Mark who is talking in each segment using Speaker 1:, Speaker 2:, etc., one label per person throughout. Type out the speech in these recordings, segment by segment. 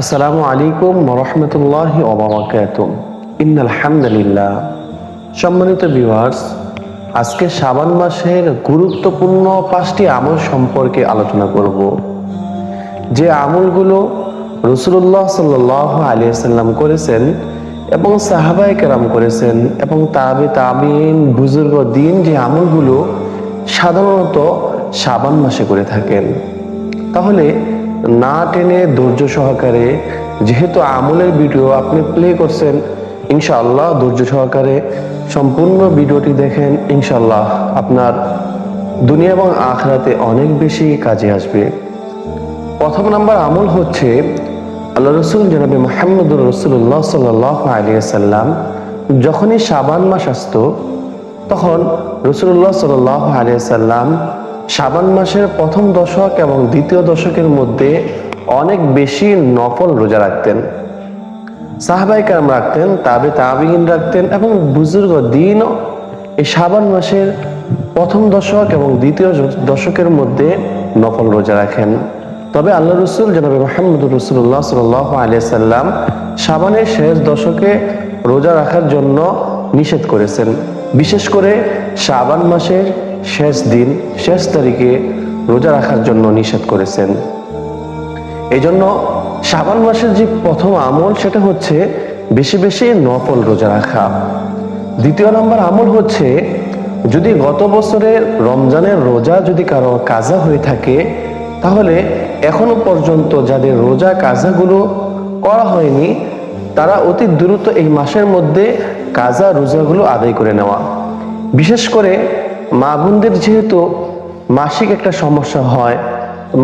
Speaker 1: আসসালামু আলাইকুম রহমতুল্লাহ ওবরাকাত ইন্নাল হামদুলিল্লাহ। সম্মানিত ভিউয়ার্স, আজকে শাবান মাসের গুরুত্বপূর্ণ পাঁচটি আমল সম্পর্কে আলোচনা করব। যে আমলগুলো রসুল্লাহ সাল্লাহ আলিয়াল্লাম করেছেন এবং সাহাবাই কেরাম করেছেন এবং তাবে তাবিন, বুজুর্গ, দিন, যে আমলগুলো সাধারণত শাবান মাসে করে থাকেন। তাহলে না টেনে ধৈর্য সহকারে, যেহেতু আমলের ভিডিও আপনি প্লে করছেন, ইনশাআল্লাহ ধৈর্য সহকারে সম্পূর্ণ ভিডিওটি দেখেন, ইনশাআল্লাহ আপনার দুনিয়া এবং আখরাতে অনেক বেশি কাজে আসবে। প্রথম নাম্বার আমল হচ্ছে, আল্লাহ রসুল জনাবি মোহাম্মদুর রসুল্লাহ সাল্লাহ আলিয়াল্লাম যখনই সাবান মাস আসতো, তখন রসুল্লাহ সাল্লাহ আলিয়াল্লাম শাবান মাসের প্রথম দশক এবং দ্বিতীয় দশকের মধ্যে অনেক বেশি নফল রোজা রাখতেন। সাহাবাই কাম রাখতেন, তাবে তাবিন রাখতেন এবং বুজুর্গ দিন এই শাবান মাসের প্রথম দশক এবং দ্বিতীয় দশকের মধ্যে নফল রোজা রাখেন। তবে আল্লাহ রসুল জনাবে মাহমুদুর রসুল্লাহ সাল আলিয়াল্লাম শাবানের শেষ দশকে রোজা রাখার জন্য নিষেধ করেছেন। বিশেষ করে শাবান মাসের শেষ দিন, শেষ তারিখে রোজা রাখার জন্য নিষেধ করেছেন। এই জন্য শাবান মাসের যে প্রথম আমল, সেটা হচ্ছে বেশি বেশি নফল রোজা রাখা। দ্বিতীয় নম্বর আমল হচ্ছে, যদি গত বছরের রমজানের রোজা যদি কারও কাজা হয়ে থাকে, তাহলে এখনও পর্যন্ত যাদের রোজা কাজাগুলো করা হয়নি, তারা অতি দ্রুত এই মাসের মধ্যে কাজা রোজাগুলো আদায় করে নেওয়া। বিশেষ করে মা বোনদের যেহেতু মাসিক একটা সমস্যা হয়,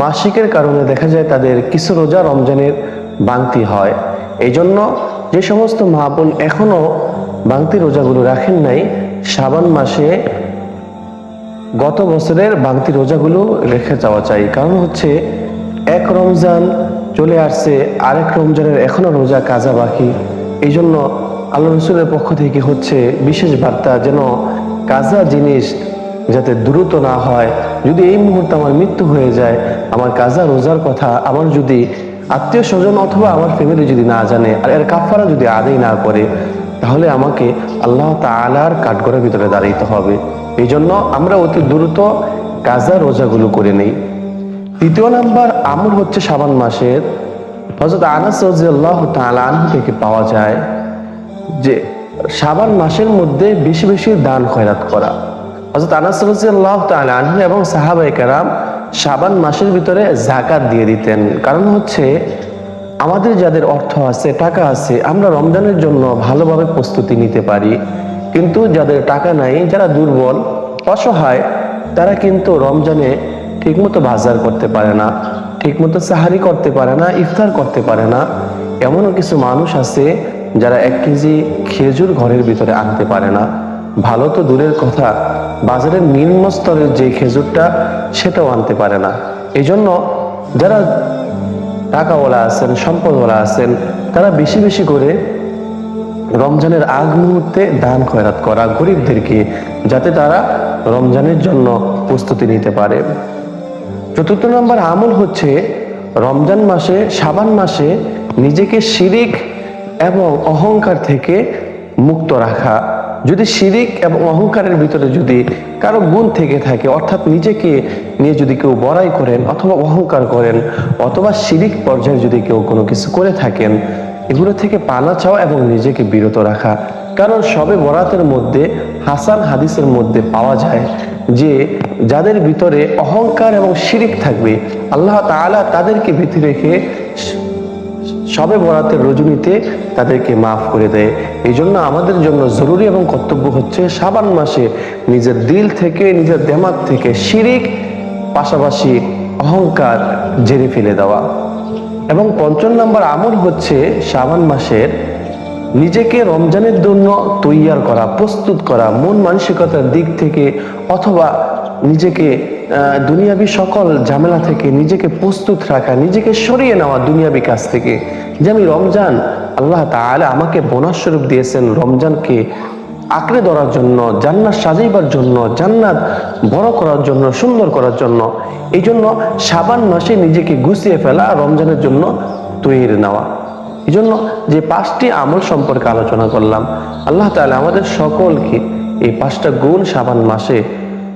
Speaker 1: মাসিকের কারণে দেখা যায় তাদের কিছু রোজা রমজানের বাংতি হয়। এই জন্য যে সমস্ত মা বোন এখনও বাংতি রোজাগুলো রাখেন নাই শ্রাবণ মাসে গত বছরের বাংতি রোজাগুলো রেখে যাওয়া চাই। কারণ হচ্ছে এক রমজান চলে আসছে, আরেক রমজানের এখনও রোজা কাজা বাকি। এই জন্য আল্লাহ রসুলের পক্ষ থেকে হচ্ছে বিশেষ বার্তা যেন কাজা জিনিস যাতে দ্রুত না হয়। যদি এই মুহূর্তে আমার মৃত্যু হয়ে যায়, আমার কাজা রোজার কথা আমার যদি আত্মীয় স্বজন অথবা আমার ফ্যামিলি যদি না জানে আর এর কাফারা যদি আদায় না করে, তাহলে আমাকে আল্লাহ তালার কাঠগড়ের ভিতরে দাঁড়াইতে হবে। এই জন্য আমরা অতি দ্রুত কাজা রোজাগুলো করে নেই। তৃতীয় নাম্বার আমল হচ্ছে সাবান মাসের। হজরত আনাস রাজিয়াল্লাহ তাআলা থেকে পাওয়া যায় যে সাবান মাসের মধ্যে বেশি বেশি দান খয়রাত করা। হজরত আনাস রাজিয়াল্লাহ তাআলা আনহু এবং সাহাবায়ে কেরাম সাবান মাসের ভিতরে জাকাত দিয়ে দিতেন। কারণ হচ্ছে, আমাদের যাদের অর্থ আছে, টাকা আছে, আমরা রমজানের জন্য ভালোভাবে প্রস্তুতি নিতে পারি। কিন্তু যাদের টাকা নাই, যারা দুর্বল, অসহায়, তারা কিন্তু রমজানে ঠিকমতো বাজার করতে পারে না, ঠিকমতো সাহারি করতে পারে না, ইফতার করতে পারে না। এমনও কিছু মানুষ আছে যারা এক কেজি খেজুর ঘরের ভিতরে আনতে পারে না। ভালো তো দূরের কথা, বাজারের নিম্ন স্তরের যে খেজুরটা, সেটাও আনতে পারে না। এই জন্য যারা টাকাওয়ালা আছেন, সম্পদওয়ালা আছেন, তারা বেশি বেশি করে রমজানের আগ মুহূর্তে দান খয়রাত করা গরিবদেরকে, যাতে তারা রমজানের জন্য প্রস্তুতি নিতে পারে। চতুর্থ নম্বর আমল হচ্ছে রমজান মাসে সাবান মাসে নিজেকে শিরিক এবং অহংকার থেকে মুক্ত রাখা। যদি শিরিক এবং অহংকারের ভিতরে যদি কারও গুণ থেকে থাকে, অর্থাৎ নিজেকে নিয়ে যদি কেউ বড়াই করেন অথবা অহংকার করেন, অথবা শিরিক পর্যায়ে যদি কেউ কোনো কিছু করে থাকেন, এগুলো থেকে পানা চাওয়া এবং নিজেকে বিরত রাখা। কারণ সবে বরাতের মধ্যে, হাসান হাদিসের মধ্যে পাওয়া যায় যে, যাদের ভিতরে অহংকার এবং শিরিক থাকবে, আল্লাহ তাআলা তাদেরকে ভীতি রেখে সবে বরাতের রজনীতে তাদেরকে মাফ করে দেয়। এই জন্য আমাদের জন্য জরুরি এবং কর্তব্য হচ্ছে সাবান মাসে নিজের দিল থেকে, নিজের দেমাগ থেকে শিরিক, পাশাপাশি অহংকার জেরে ফেলে দেওয়া। এবং পঞ্চম নম্বর আমল হচ্ছে সাবান মাসের নিজেকে রমজানের জন্য তৈয়ার করা, প্রস্তুত করা, মন মানসিকতার দিক থেকে অথবা নিজেকে দুনিয়াবি সকল ঝামেলা থেকে নিজেকে প্রস্তুত রাখা, নিজেকে সরিয়ে নেওয়া দুনিয়াবি কাজ থেকে। যে আমি রমজান, আল্লাহ তাআলা আমাকে বোনাস স্বরূপ দিয়েছেন রমজানকে আঁকড়ে ধরার জন্য, জান্নাত সাজাইবার জন্য, জান্নাত বড় করার জন্য, সুন্দর করার জন্য, এই জন্য সাবান মাসে নিজেকে গুছিয়ে ফেলা রমজানের জন্য তৈরি নেওয়া। এই জন্য যে পাঁচটি আমল সম্পর্কে আলোচনা করলাম, আল্লাহ তাআলা আমাদের সকলকে এই পাঁচটা গুণ সাবান মাসে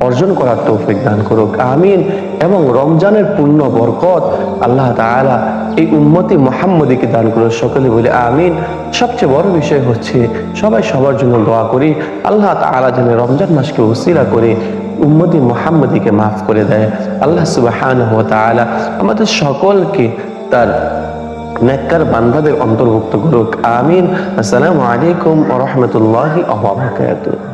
Speaker 1: অর্জন করার তৌফিক দান করুক, আমিন। এবং রমজানের পূর্ণ বরকত আল্লাহ তাআলা এই উম্মতি মোহাম্মদীকে দান করুক, সকলে বলে আমিন। সবচেয়ে বড় বিষয় হচ্ছে সবাই সবার জন্য দোয়া করি, আল্লাহ তাআলা যেন রমজান মাসকে উসিলা করে উম্মতি মোহাম্মদীকে মাফ করে দেয়। আল্লাহ সুবহানাহু ওয়া তাআলা আমাদের সকলকে তার নেককার বান্দাদের অন্তর্ভুক্ত করুক, আমিন। আসসালামু আলাইকুম ওয়া রাহমাতুল্লাহি ওয়া বারাকাতুহু।